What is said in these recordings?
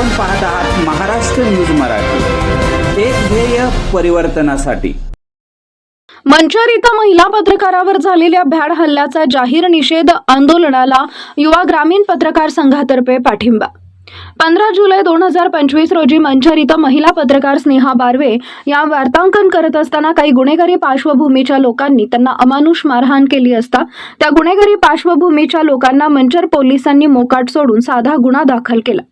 आपण पाहत आहात महाराष्ट्र न्यूज मराठी. एक ध्येय परिवर्तनासाठी. मंचर इथं महिला पत्रकारावर झालेल्या भ्याड हल्ल्याचा जाहीर निषेध आंदोलनाला युवा ग्रामीण पत्रकार संघातर्फे पाठिंबा. पंधरा जुलै दोन हजार पंचवीस रोजी मंचर इथं महिला पत्रकार स्नेहा बारवे या वार्तांकन करत असताना काही गुन्हेगारी पार्श्वभूमीच्या लोकांनी त्यांना अमानुष मारहाण केली असता त्या गुन्हेगारी पार्श्वभूमीच्या लोकांना मंचर पोलिसांनी मोकाट सोडून साधा गुन्हा दाखल केला.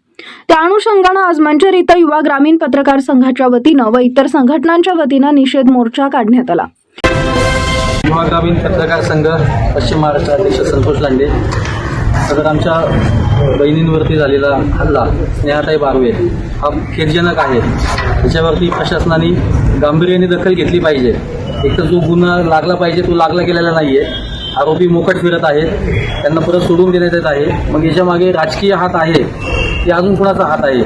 त्या अनुषंगानं आज मंचर इथं युवा ग्रामीण पत्रकार संघाच्या वतीनं व इतर संघटनांच्या वतीनं निषेध मोर्चा काढण्यात आला. युवा ग्रामीण पत्रकार संघ पश्चिम महाराष्ट्र अध्यक्ष संतोष लांडे सगळं आमच्या बहिणींवरती झालेला हल्ला स्नेहाताई बारवे हा खेदजनक आहे. त्याच्यावरती प्रशासनाने गांभीर्याने दखल घेतली पाहिजे. एक तर जो गुन्हा लागला पाहिजे तो लागला गेलेला नाही आहे आरोपी मोकट फिरत आहेत. त्यांना परत सोडून देण्यात येत आहे. मग याच्यामागे राजकीय हात आहे. ते अजून कुणाचा हात आहे?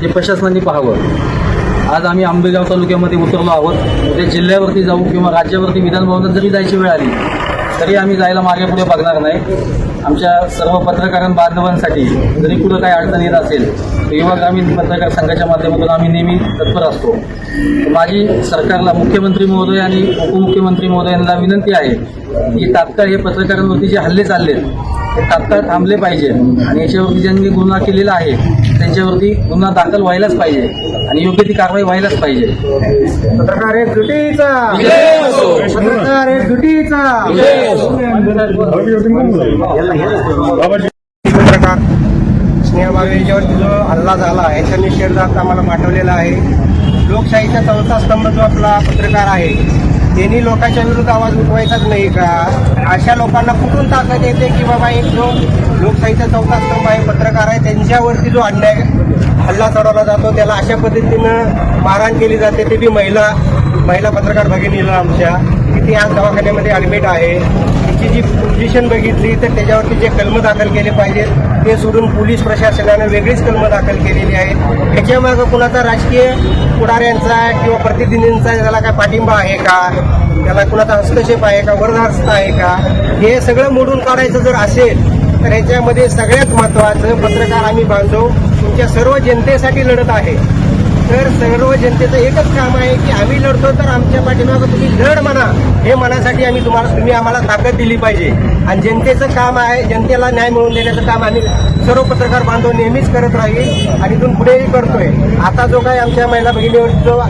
हे प्रशासनाने पाहावं. आज आम्ही आंबेगाव तालुक्यामध्ये उतरलो आहोत. उद्या जिल्ह्यावरती जाऊ किंवा राज्यावरती विधानभवनात जरी जायची वेळ आली तरी आम्ही जायला मागे पुढे बघणार नाही. आमच्या सर्व पत्रकार बांधवांसाठी जरी कुठं काही अडचण येत असेल तर युवा ग्रामीण पत्रकार संघाच्या माध्यमातून आम्ही नेहमी तत्पर असतो. माझी सरकारला मुख्यमंत्री महोदय आणि उपमुख्यमंत्री महोदयांना विनंती आहे की तात्काळ हे पत्रकारांवरती जे हल्ले चाललेत ते तात्काळ थांबले पाहिजे. आणि याच्यावरती ज्यांनी गुन्हा केलेला आहे त्यांच्यावरती गुन्हा दाखल व्हायलाच पाहिजे आणि योग्य ती कारवाई व्हायलाच पाहिजे. पत्रकार एक पत्रकार एक पत्रकार स्नेहा बाबे याच्यावरती जो हल्ला झाला आहे याचा निषेध आता आम्हाला पाठवलेला आहे. लोकशाहीचा चौथा स्तंभ जो आपला पत्रकार आहे त्यांनी लोकांच्या विरुद्ध आवाज उठवायचाच नाही का? अशा लोकांना कुठून ताकद येते की बाबा एक जो लोकशाहीचा चौथा स्तंभ आहे पत्रकार आहे. त्यांच्यावरती जो अन्याय हल्ला चढवला जातो त्याला अशा पद्धतीनं मारहाण केली जाते. ते बी महिला महिला पत्रकार भगिनीला आमच्या की ती आज दवाखान्यामध्ये ॲडमिट आहे. तिची जी पोझिशन बघितली तर त्याच्यावरती जे कलम दाखल केले पाहिजेत ते सोडून पोलीस प्रशासनानं वेगळीच कलम दाखल केलेली आहे. त्याच्यामागं कुणाचा राजकीय पुढाऱ्यांचा किंवा प्रतिनिधींचा त्याला काय पाठिंबा आहे का? त्याला कुणाचा हस्तक्षेप आहे का? वरदहस्त आहे का? हे सगळं मोडून काढायचं जर असेल तर ह्याच्यामध्ये सगळ्यात महत्त्वाचं पत्रकार आम्ही बांधव तुमच्या सर्व जनतेसाठी लढत आहे. तर सर्व जनतेचं एकच काम आहे की आम्ही लढतो तर आमच्या पाठीमागं तुम्ही लढ म्हणा हे मनासाठी आम्ही तुम्हाला तुम्ही आम्हाला ताकद दिली पाहिजे. आणि जनतेचं काम आहे जनतेला न्याय मिळवून देण्याचं काम आम्ही सर्व पत्रकार बांधव नेहमीच करत राहील आणि इथून पुढेही करतोय. आता जो काही आमच्या महिला बहिणीवर जो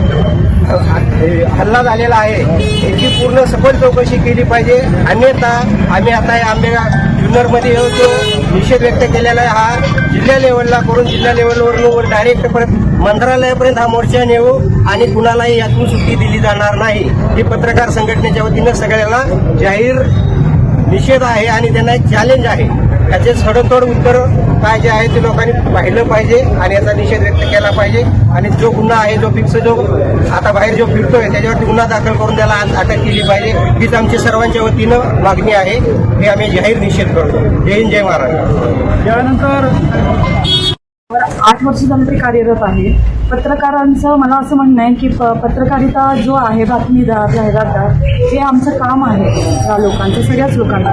हल्ला झालेला आहे याची पूर्ण सखोल चौकशी केली पाहिजे. अन्यथा आम्ही आता या आंबेगा जुन्नरमध्ये जो निषेध व्यक्त केलेला आहे. हा जिल्हा लेवलला करून जिल्हा लेवलवरून डायरेक्ट परत मंत्रालयापर्यंत हा मोर्चा नेऊ आणि कुणालाही यातून सुट्टी दिली जाणार नाही. ही पत्रकार संघटनेच्या वतीनं सगळ्याला जाहीर निषेध आहे आणि त्यांना एक चॅलेंज आहे. त्याचे सडतोड उत्तर काय जे आहे ते लोकांनी पाहिलं पाहिजे आणि याचा निषेध व्यक्त केला पाहिजे. आणि जो गुन्हा आहे जो फिक्स जो आता बाहेर जो फिरतोय त्याच्यावरती गुन्हा दाखल करून त्याला आज अटक केली पाहिजे. हीच आमची सर्वांच्या वतीनं मागणी आहे. हे आम्ही जाहीर निषेध करतो. जय हिंद जय महाराष्ट्र. त्यानंतर आठ वर्ष झालं तरी कार्यरत आहे. पत्रकारांचं मला असं म्हणणं आहे की प पत्रकारिता जो आहे बातमीदार जाहिरातदार हे आमचं काम आहे या लोकांचं सगळ्याच लोकांना.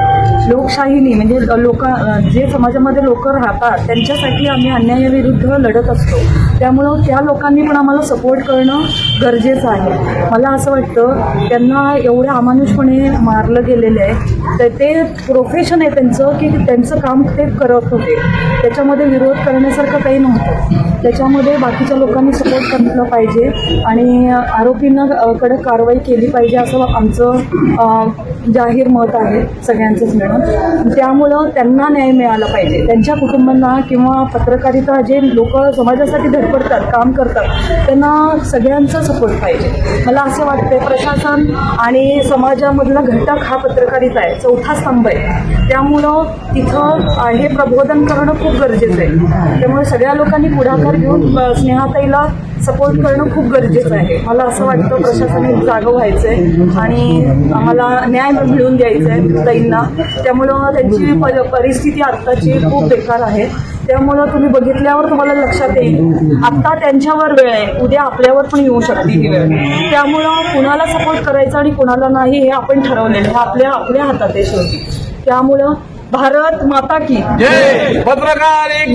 लोकशाहीनी म्हणजे लोक जे समाजामध्ये लोक राहतात त्यांच्यासाठी आम्ही अन्यायाविरुद्ध लढत असतो. त्यामुळं त्या लोकांनी पण आम्हाला सपोर्ट करणं गरजेचं आहे. मला असं वाटतं त्यांना एवढ्या अमानुषपणे मारलं गेलेलं आहे तर ते प्रोफेशन आहे त्यांचं की त्यांचं काम ते करत होते. त्याच्यामध्ये विरोध करण्यासारखं काही नव्हतं. त्याच्यामध्ये बाकीच्या लोकांना सपोर्ट करायला पाहिजे आणि आरोपींना कडक कारवाई केली पाहिजे असं आमचं जाहीर मत आहे सगळ्यांचंच मिळून. त्यामुळं त्यांना न्याय मिळाला पाहिजे. त्यांच्या कुटुंबांना किंवा पत्रकारिता जे लोक समाजासाठी धडपडतात काम करतात त्यांना सगळ्यांचा सपोर्ट पाहिजे. मला असं वाटतं प्रशासन आणि समाजामधला घटक हा पत्रकारिता आहे चौथा स्तंभ आहे. त्यामुळं तिथं हे प्रबोधन करणं खूप गरजेचं आहे. त्यामुळे सगळ्या लोकांनी पुढाकार घेऊन स्नेहाताई महिला सपोर्ट करणं खूप गरजेचं आहे. मला असं वाटतं प्रशासनिक जागं व्हायचं आहे आणि आम्हाला न्याय मिळवून द्यायचा आहे ताईंना त्यामुळं त्यांची परिस्थिती आत्ताची खूप बेकार आहे. त्यामुळं तुम्ही बघितल्यावर तुम्हाला लक्षात येईल आत्ता त्यांच्यावर वेळ आहे. उद्या आपल्यावर पण येऊ शकते ही वेळ. त्यामुळं कुणाला सपोर्ट करायचा आणि कुणाला नाही हे आपण ठरवलेलं हे आपल्या आपल्या हातात आहे शेवटी. त्यामुळं भारत माता की. पत्रकार एक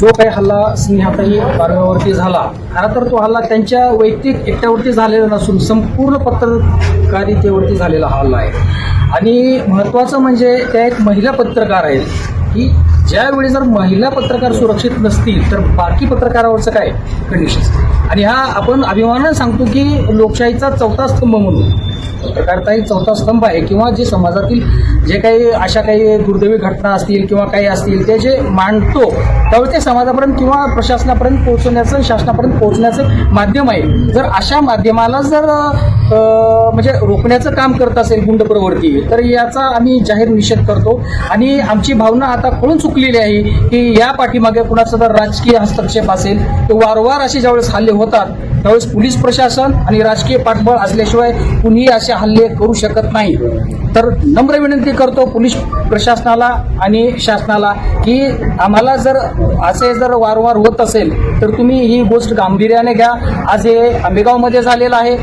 जो काही हल्ला स्नेहाताई बारव्यावरती झाला खरा तर तो हल्ला त्यांच्या वैयक्तिक एकट्यावरती झालेला नसून संपूर्ण पत्रकारितेवरती झालेला हा हल्ला आहे. आणि महत्त्वाचं म्हणजे त्या एक महिला पत्रकार आहेत की ज्यावेळी जर महिला पत्रकार सुरक्षित नसतील तर बाकी पत्रकारावरचं काय कंडिशन आणि हा आपण अभिमानानं सांगतो की लोकशाहीचा चौथा स्तंभ म्हणून पत्रकारिता एक चौथा स्तंभ आहे किंवा जे समाजातील जे काही अशा काही दुर्दैवी घटना असतील किंवा काही असतील ते जे मांडतो त्यावेळी ते समाजापर्यंत किंवा प्रशासनापर्यंत पोहोचवण्याचं शासनापर्यंत पोहोचण्याचं माध्यम आहे. जर अशा माध्यमाला जर म्हणजे रोखण्याचं काम करत असेल गुंड प्रवृत्ती तर याचा आम्ही जाहीर निषेध करतो. आणि आमची भावना आता कळून चुकलेली आहे की या पाठीमागे कुणाचा जर राजकीय हस्तक्षेप असेल तर वारंवार असे ज्यावेळेस हल्ले होतात त्यावेळेस पोलीस प्रशासन आणि राजकीय पाठबळ असल्याशिवाय कुणीही असे हल्ले करू शकत नाही. तर नम्र विनंती करतो पोलीस प्रशासनाला आणि शासनाला की आम्हाला जर असे जर वारंवार होत असेल तर तुम्ही ही गोष्ट गांभीर्याने घ्या. आज हे आंबेगावमध्ये झालेलं आहे.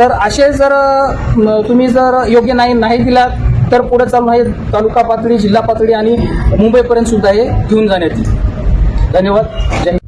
तर असे जर तुम्ही जर योग्य नाही नाही दिलात तर पुढे चालून हे तालुका पातळी जिल्हा पातळी आणि मुंबईपर्यंत सुद्धा हे घेऊन जाण्यात येईल. धन्यवाद.